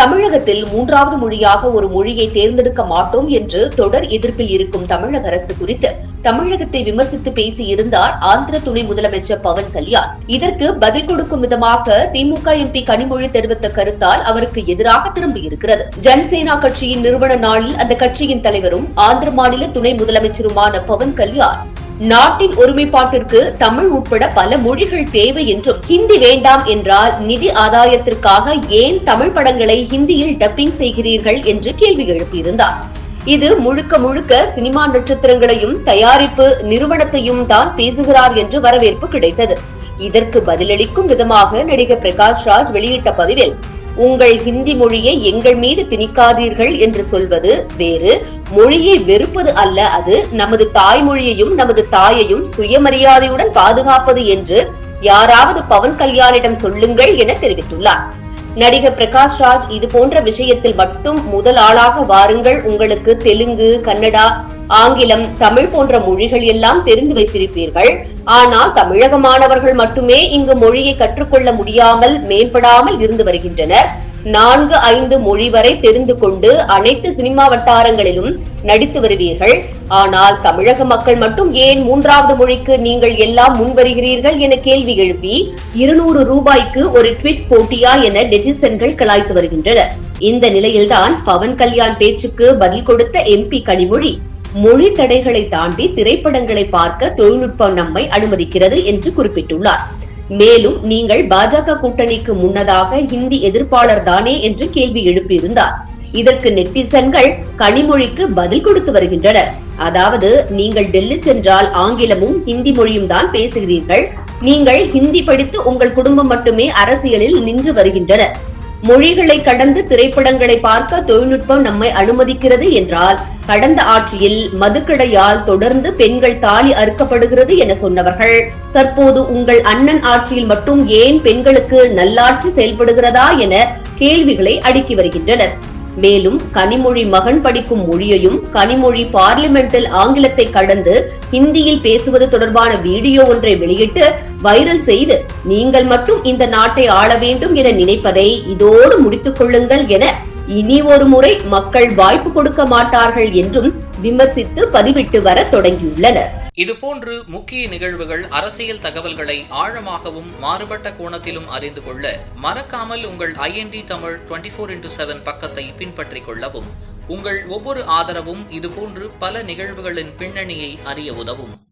தமிழகத்தில் மூன்றாவது மொழியாக ஒரு மொழியை தேர்ந்தெடுக்க மாட்டோம் என்று தொடர் எதிர்ப்பில் இருக்கும் தமிழக அரசு குறித்து தமிழகத்தை விமர்சித்து பேசியிருந்தார் ஆந்திர துணை முதலமைச்சர் பவன் கல்யாண். இதற்கு பதில் கொடுக்கும் விதமாக திமுக எம்பி கனிமொழி தெரிவித்த கருத்தால் அவருக்கு எதிராக திரும்பியிருக்கிறது. ஜனசேனா கட்சியின் நிறுவன நாளில் அந்த கட்சியின் தலைவரும் ஆந்திர மாநில துணை முதலமைச்சருமான பவன் கல்யாண் நாட்டின் ஒருமைப்பாட்டிற்கு தமிழ் உட்பட பல மொழிகள் தேவை என்றும் ஹிந்தி வேண்டாம் என்றால் நிதி ஆதாயத்திற்காக ஏன் தமிழ் படங்களை ஹிந்தியில் டப்பிங் செய்கிறீர்கள் என்று கேள்வி எழுப்பியிருந்தார். இது முழுக்க முழுக்க சினிமா நட்சத்திரங்களையும் தயாரிப்பு நிறுவனத்தையும் தான் பேசுகிறார் என்று வரவேற்பு கிடைத்தது. இதற்கு பதிலளிக்கும் விதமாக நடிகர் பிரகாஷ் ராஜ் வெளியிட்ட பதிவில் உங்கள் ஹிந்தி மொழியை எங்கள் மீது திணிக்காதீர்கள் என்று சொல்வது வேறு. மொழியை வெறுப்பது அல்ல அது. நமது தாய்மொழியையும் நமது தாயையும் சுயமரியாதையுடன் பாதுகாப்பது என்று யாராவது பவன் கல்யாணிடம் சொல்லுங்கள் என தெரிவித்துள்ளார். நடிகர் பிரகாஷ் ராஜ் இது போன்ற விஷயத்தில் மட்டும் முதல் ஆளாக வாருங்கள். உங்களுக்கு தெலுங்கு கன்னடா ஆங்கிலம் தமிழ் போன்ற மொழிகள் எல்லாம் தெரிந்து வைத்திருப்பீர்கள். ஆனால் தமிழக மாணவர்கள் மட்டுமே இங்கு மொழியை கற்றுக்கொள்ள முடியாமல் மேம்படாமல் இருந்து வருகின்றனர். நான்கு ஐந்து மொழி வரை தெரிந்து கொண்டு அனைத்து சினிமா வட்டாரங்களிலும் நடித்து வருவீர்கள். ஆனால் தமிழக மக்கள் மட்டும் ஏன் மூன்றாவது மொழிக்கு நீங்கள் எல்லாம் முன்வருகிறீர்கள் என கேள்வி எழுப்பி இருநூறு ரூபாய்க்கு ஒரு ட்விட் போட்டியா என நெட்டிசன்கள் கலாய்த்து வருகின்றனர். இந்த நிலையில்தான் பவன் கல்யாண் பேச்சுக்கு பதில் கொடுத்த எம்பி கனிமொழி. மொழி தடைகளை தாண்டி திரைப்படங்களை பார்க்க தொழில்நுட்பம் நம்மை அனுமதிக்கிறது என்று குறிப்பிட்டுள்ளார். மேலும் நீங்கள் பாஜக கூட்டணிக்கு முன்னதாக ஹிந்தி எதிர்ப்பாளர் தானே என்று கேள்வி எழுப்பியிருந்தார். இதற்கு நெட்டிசன்கள் கனிமொழிக்கு பதில் கொடுத்து வருகின்றனர். அதாவது நீங்கள் டெல்லி சென்றால் ஆங்கிலமும் ஹிந்தி மொழியும் தான் பேசுகிறீர்கள். நீங்கள் ஹிந்தி படித்து உங்கள் குடும்பம் மட்டுமே அரசியலில் நின்று வருகின்றனர். மொழிகளை கடந்து திரைப்படங்களை பார்க்க தொழில்நுட்பம் நம்மை அனுமதிக்கிறது என்றால் கடந்த ஆட்சியில் மதுக்கடையால் தொடர்ந்து பெண்கள் தாலி அறுக்கப்படுகிறது என சொன்னவர்கள் தற்போது உங்கள் அண்ணன் ஆட்சியில் மட்டும் ஏன் பெண்களுக்கு நல்லாட்சி செயல்படுகிறதா என கேள்விகளை அடுக்கி வருகின்றனர். மேலும் கனிமொழி மகன் படிக்கும் மொழியையும் கனிமொழி பார்லிமெண்டில் ஆங்கிலத்தை கடந்து ஹிந்தியில் பேசுவது தொடர்பான வீடியோ ஒன்றை வெளியிட்டு வைரல் செய்து நீங்கள் மட்டும் இந்த நாட்டை ஆள வேண்டும் என நினைப்பதை இதோடு முடித்துக் கொள்ளுங்கள் என இனி ஒரு முறை மக்கள் வாய்ப்பு கொடுக்க மாட்டார்கள் என்றும் விமர்சித்து பதிவிட்டு வர தொடங்கியுள்ளனர். இதுபோன்று முக்கிய நிகழ்வுகள் அரசியல் தகவல்களை ஆழமாகவும் மாறுபட்ட கோணத்திலும் அறிந்து கொள்ள மறக்காமல் உங்கள் I N D Tamil twenty four into seven பக்கத்தை பின்பற்றிக் கொள்ளவும். உங்கள் ஒவ்வொரு ஆதரவும் இதுபோன்று பல நிகழ்வுகளின் பின்னணியை அறிய உதவும்.